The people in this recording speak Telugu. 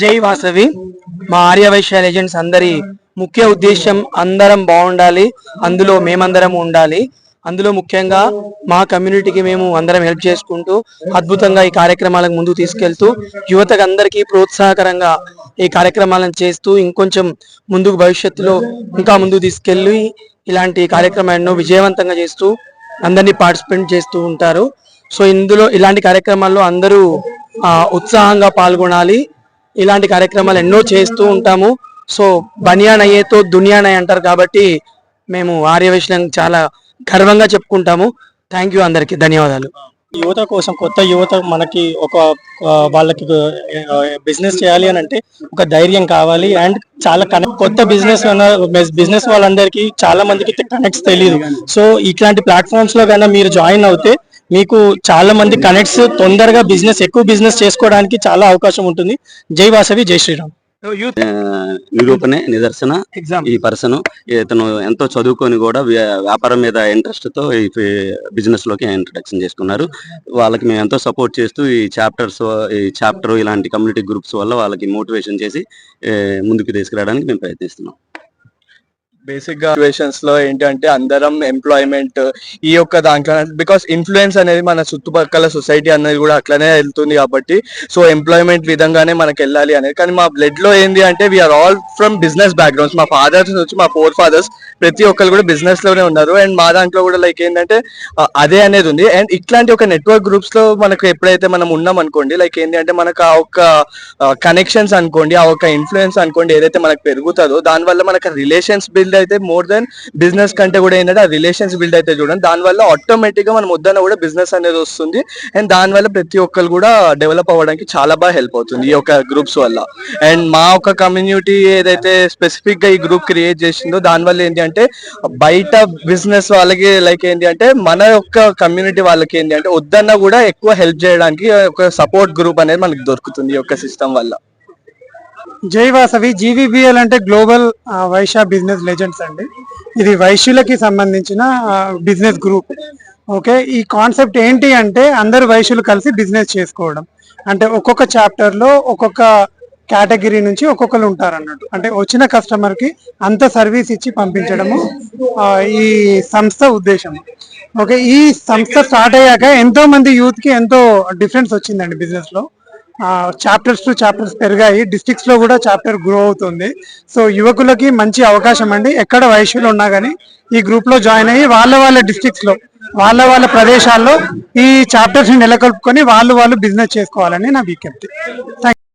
జై వాసవి. మా ఆర్యవైశ్య లెజెండ్స్ అందరి ముఖ్య ఉద్దేశం అందరం బాగుండాలి. అందులో మేమందరం ఉండాలి. అందులో ముఖ్యంగా మా కమ్యూనిటీకి మేము అందరం హెల్ప్ చేసుకుంటూ అద్భుతంగా ఈ కార్యక్రమాలకు ముందుకు తీసుకెళ్తూ యువతకు అందరికీ ప్రోత్సాహకరంగా ఈ కార్యక్రమాలను చేస్తూ ఇంకొంచెం ముందుకు భవిష్యత్తులో ఇంకా ముందుకు తీసుకెళ్ళి ఇలాంటి కార్యక్రమాలను విజయవంతంగా చేస్తూ అందరినీ పార్టిసిపేట్ చేస్తూ ఉంటారు. సో ఇందులో ఇలాంటి కార్యక్రమాల్లో అందరూ ఉత్సాహంగా పాల్గొనాలి. ఇలాంటి కార్యక్రమాలు ఎన్నో చేస్తూ ఉంటాము. సో బనియాన్ అయ్యేతో దునియాన్ అంటారు కాబట్టి మేము ఆర్యవైశ్యం చాలా గర్వంగా చెప్పుకుంటాము. థ్యాంక్ యూ అందరికీ. ధన్యవాదాలు. యువత కోసం కొత్త యువత మనకి ఒక వాళ్ళకి బిజినెస్ చేయాలి అని అంటే ఒక ధైర్యం కావాలి. అండ్ చాలా కనెక్ట్ కొత్త బిజినెస్ బిజినెస్ వాళ్ళందరికీ చాలా మందికి కనెక్ట్స్ తెలియదు సో ఇట్లాంటి ప్లాట్ఫామ్స్లో కన్నా మీరు జాయిన్ అవుతే మీకు చాలా మంది కనెక్ట్స్ తొందరగా బిజినెస్ ఎక్కువ బిజినెస్ చేసుకోవడానికి చాలా అవకాశం ఉంటుంది. జై వాసవి జై శ్రీరామ్. నిరూపణే నిదర్శన. ఈ పర్సన్ ఇతను ఎంతో చదువుకొని కూడా వ్య- వ్యాపారం మీద ఇంట్రెస్ట్తో ఈ బిజినెస్లోకి ఇంట్రడక్షన్ చేసుకున్నారు. వాళ్ళకి మేము ఎంతో సపోర్ట్ చేస్తూ ఈ చాప్టర్స్ ఈ చాప్టర్ ఇలాంటి కమ్యూనిటీ గ్రూప్స్ వల్ల వాళ్ళకి మోటివేషన్ చేసి ముందుకు తీసుకురావడానికి మేము ప్రయత్నిస్తున్నాం. బేసిక్గా సిచ్యువేషన్స్లో ఏంటంటే అందరం ఎంప్లాయ్మెంట్ ఈ యొక్క దాంట్లో బికాస్ ఇన్ఫ్లుయెన్స్ అనేది మన చుట్టుపక్కల సొసైటీ అనేది కూడా అట్లనే వెళ్తుంది కాబట్టి సో ఎంప్లాయ్మెంట్ విధంగానే మనకి వెళ్ళాలి అనేది. కానీ మా బ్లడ్లో ఏంది అంటే we are all from business backgrounds మా ఫాదర్స్ వచ్చి మా ఫోర్ ఫాదర్స్ ప్రతి ఒక్కరు కూడా బిజినెస్లోనే ఉన్నారు. అండ్ మా దాంట్లో కూడా లైక్ ఏంటంటే అదే అనేది ఉంది. అండ్ ఇట్లాంటి ఒక నెట్వర్క్ గ్రూప్స్లో మనకు ఎప్పుడైతే మనం ఉన్నాం అనుకోండి లైక్ ఏంటి అంటే మనకు ఆ ఒక కనెక్షన్స్ అనుకోండి ఆ ఒక ఇన్ఫ్లుయెన్స్ అనుకోండి ఏదైతే మనకు పెరుగుతుందో దానివల్ల మనకు రిలేషన్స్ బిల్డ్ అయితే మోర్ దెన్ బిజినెస్ కంటే కూడా ఏంటంటే ఆ రిలేషన్స్ బిల్డ్ అయితే చూడండి. దానివల్ల ఆటోమేటిక్గా మనం వద్దన కూడా బిజినెస్ అనేది వస్తుంది. అండ్ దానివల్ల ప్రతి ఒక్కరు కూడా డెవలప్ అవ్వడానికి చాలా బాగా హెల్ప్ అవుతుంది ఈ యొక్క గ్రూప్స్ వల్ల. అండ్ మా ఒక కమ్యూనిటీ ఏదైతే స్పెసిఫిక్గా ఈ గ్రూప్ క్రియేట్ చేసిందో దానివల్ల ఏంటి అంటే బయట బిజినెస్ వాళ్ళకి లైక్ ఏంటి అంటే మన యొక్క కమ్యూనిటీ వాళ్ళకి ఏంటి అంటే వద్దన్నా కూడా ఎక్కువ హెల్ప్ చేయడానికి ఒక సపోర్ట్ గ్రూప్ అనేది మనకి దొరుకుతుంది ఈ యొక్క సిస్టమ్ వల్ల. జై వాసవి జీవీబీఎల్ అంటే గ్లోబల్ వైశా వైశ్య బిజినెస్ లెజెండ్స్ అండి. ఇది వైశ్యులకి సంబంధించిన బిజినెస్ గ్రూప్. ఓకే ఈ కాన్సెప్ట్ ఏంటి అంటే అందరు వైశ్యులు కలిసి బిజినెస్ చేసుకోవడం. అంటే ఒక్కొక్క చాప్టర్లో ఒక్కొక్క కేటగిరీ నుంచి ఒక్కొక్కరు ఉంటారు అన్నట్టు అంటే వచ్చిన కస్టమర్కి అంత సర్వీస్ ఇచ్చి పంపించడము ఈ సంస్థ ఉద్దేశం ఓకే ఈ సంస్థ స్టార్ట్ అయ్యాక ఎంతో మంది యూత్కి ఎంతో డిఫరెన్స్ వచ్చిందండి బిజినెస్లో చాప్టర్స్ టు చాప్టర్స్ పెరిగాయి. డిస్ట్రిక్ట్స్లో కూడా చాప్టర్ గ్రో అవుతుంది. సో యువకులకి మంచి అవకాశం అండి. ఎక్కడ వయసులో ఉన్నా కానీ ఈ గ్రూప్లో జాయిన్ అయ్యి వాళ్ళ వాళ్ళ డిస్ట్రిక్ట్స్లో వాళ్ళ వాళ్ళ ప్రదేశాల్లో ఈ చాప్టర్స్ని నెలకొల్పుకొని వాళ్ళు వాళ్ళు బిజినెస్ చేసుకోవాలని నా విజ్ఞప్తి.